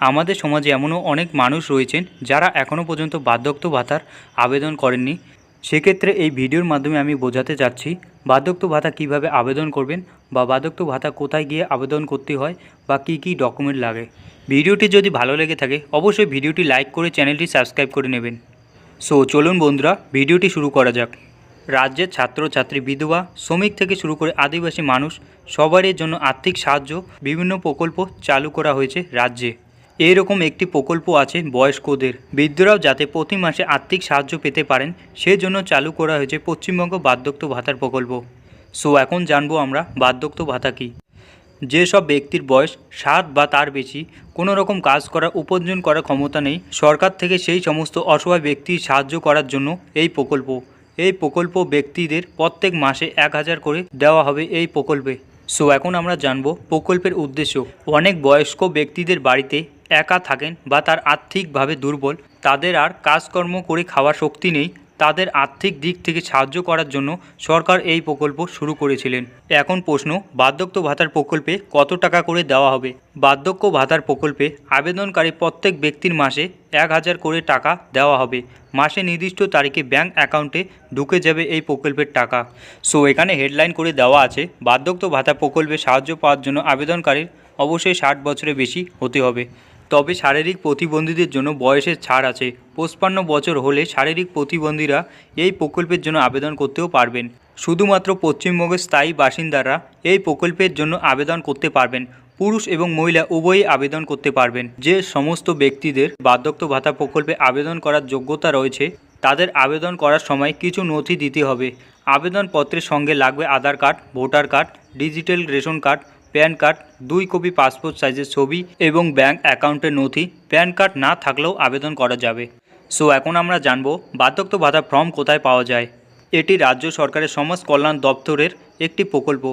আমাদের সমাজে এমনও অনেক মানুষ রয়েছেন যারা এখনও পর্যন্ত বার্ধক্য ভাতার আবেদন করেননি। সেক্ষেত্রে এই ভিডিওর মাধ্যমে আমি বোঝাতে চাচ্ছি বার্ধক্য ভাতা কীভাবে আবেদন করবেন বা বার্ধক্য ভাতা কোথায় গিয়ে আবেদন করতে হয় বা কী কী ডকুমেন্ট লাগে। ভিডিওটি যদি ভালো লেগে থাকে, অবশ্যই ভিডিওটি লাইক করে চ্যানেলটি সাবস্ক্রাইব করে নেবেন। সো, চলুন বন্ধুরা, ভিডিওটি শুরু করা যাক। রাজ্যের ছাত্রছাত্রী, বিধবা, শ্রমিক থেকে শুরু করে আদিবাসী মানুষ, সবারই জন্য আর্থিক সাহায্য, বিভিন্ন প্রকল্প চালু করা হয়েছে রাজ্যে। এরকম একটি প্রকল্প আছে বয়স্কদের। বৃদ্ধরাও যাতে প্রতি মাসে আর্থিক সাহায্য পেতে পারেন, সেজন্য চালু করা হয়েছে পশ্চিমবঙ্গ বার্ধক্য ভাতার প্রকল্প। সো, এখন জানব আমরা বার্ধক্য ভাতা কী। যেসব ব্যক্তির বয়স সাত বা তার বেশি কোনো রকম কাজ করা, উপার্জন করার ক্ষমতা নেই, সরকার থেকে সেই সমস্ত অসহায় ব্যক্তির সাহায্য করার জন্য এই প্রকল্প। এই প্রকল্প ব্যক্তিদের প্রত্যেক মাসে এক হাজার করে দেওয়া হবে এই প্রকল্পে। সো, এখন আমরা জানব প্রকল্পের উদ্দেশ্য। অনেক বয়স্ক ব্যক্তিদের বাড়িতে একা থাকেন বা তার আর্থিকভাবে দুর্বল, তাদের আর কাজকর্ম করে খাওয়ার শক্তি নেই, তাদের আর্থিক দিক থেকে সাহায্য করার জন্য সরকার এই প্রকল্প শুরু করেছিলেন। এখন প্রশ্ন, বার্ধক্য ভাতার প্রকল্পে কত টাকা করে দেওয়া হবে? বার্ধক্য ভাতার প্রকল্পে আবেদনকারী প্রত্যেক ব্যক্তির মাসে এক হাজার করে টাকা দেওয়া হবে। মাসে নির্দিষ্ট তারিখে ব্যাংক অ্যাকাউন্টে ঢুকে যাবে এই প্রকল্পের টাকা। সো, এখানে হেডলাইন করে দেওয়া আছে, বার্ধক্য ভাতা প্রকল্পে সাহায্য পাওয়ার জন্য আবেদনকারীর অবশ্যই ষাট বছরের বেশি হতে হবে। তবে শারীরিক প্রতিবন্ধীদের জন্য বয়সের ছাড় আছে। পঁচপান্ন বছর হলে শারীরিক প্রতিবন্ধীরা এই প্রকল্পের জন্য আবেদন করতেও পারবেন। শুধুমাত্র পশ্চিমবঙ্গের স্থায়ী বাসিন্দারা এই প্রকল্পের জন্য আবেদন করতে পারবেন। পুরুষ এবং মহিলা উভয়ই আবেদন করতে পারবেন। যে সমস্ত ব্যক্তিদের বার্ধক্য ভাতা প্রকল্পে আবেদন করার যোগ্যতা রয়েছে, তাদের আবেদন করার সময় কিছু নথি দিতে হবে। আবেদনপত্রের সঙ্গে লাগবে Aadhaar card, voter card, digital ration card PAN card, দুই কপি পাসপোর্ট সাইজের ছবি এবং ব্যাংক অ্যাকাউন্টের নথি। প্যান কার্ড না থাকলেও আবেদন করা যাবে। সো, এখন আমরা জানব বার্ধক্য ভাতা ফর্ম কোথায় পাওয়া যায়। এটি রাজ্য সরকারের সমাজ কল্যাণ দপ্তরের একটি প্রকল্প।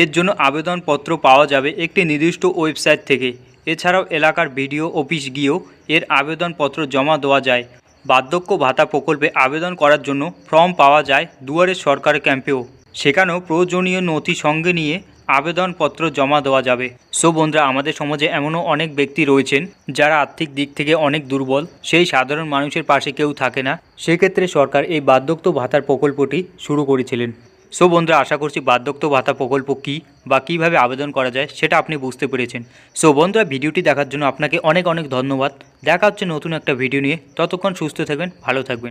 এর জন্য আবেদনপত্র পাওয়া যাবে একটি নির্দিষ্ট ওয়েবসাইট থেকে। এছাড়াও এলাকার ভিডিও অফিস গিয়েও এর আবেদনপত্র জমা দেওয়া যায়। বার্ধক্য ভাতা প্রকল্পে আবেদন করার জন্য ফর্ম পাওয়া যায় দুয়ারে সরকারি ক্যাম্পেও। সেখানেও প্রয়োজনীয় নথি সঙ্গে নিয়ে আবেদনপত্র জমা দেওয়া যাবে। সো বন্ধুরা, আমাদের সমাজে এমনও অনেক ব্যক্তি রয়েছেন যারা আর্থিক দিক থেকে অনেক দুর্বল। সেই সাধারণ মানুষের পাশে কেউ থাকে না। সেক্ষেত্রে সরকার এই বার্ধক্য ভাতার প্রকল্পটি শুরু করেছিলেন। সো বন্ধুরা, আশা করছি বার্ধক্য ভাতা প্রকল্প কী বা কীভাবে আবেদন করা যায় সেটা আপনি বুঝতে পেরেছেন। সো বন্ধুরা, ভিডিওটি দেখার জন্য আপনাকে অনেক অনেক ধন্যবাদ। দেখা হচ্ছে নতুন একটা ভিডিও নিয়ে। ততক্ষণ সুস্থ থাকবেন, ভালো থাকবেন।